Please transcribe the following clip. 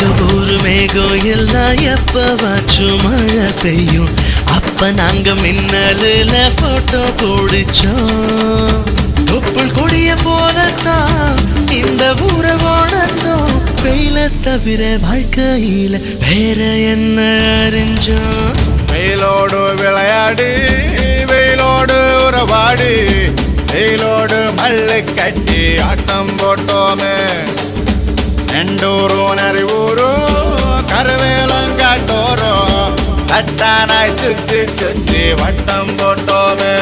எங்க ஊர் மேகம் எல்லாம் எப்பவாச்சும் மழை பெய்யும். அப்ப நாங்க மின்னலுல போட்டோ பிடிச்சோம். தொப்புள் கொடிய போலத்தான் இந்த ஊரை வாழத்தோம். வெயில தவிர வாழ்க்கையில வேற என்ன அறிஞ்சோம்? வெயிலோடு விளையாடு வெயிலோடு உறவாடு. வெயிலோடு மல்லு கட்டி ஆட்டம் போட்டோமே. கருவேலங்காட்டோரும் தட்டானாய் சுத்தி சுத்தி வட்டம் போட்டோமே.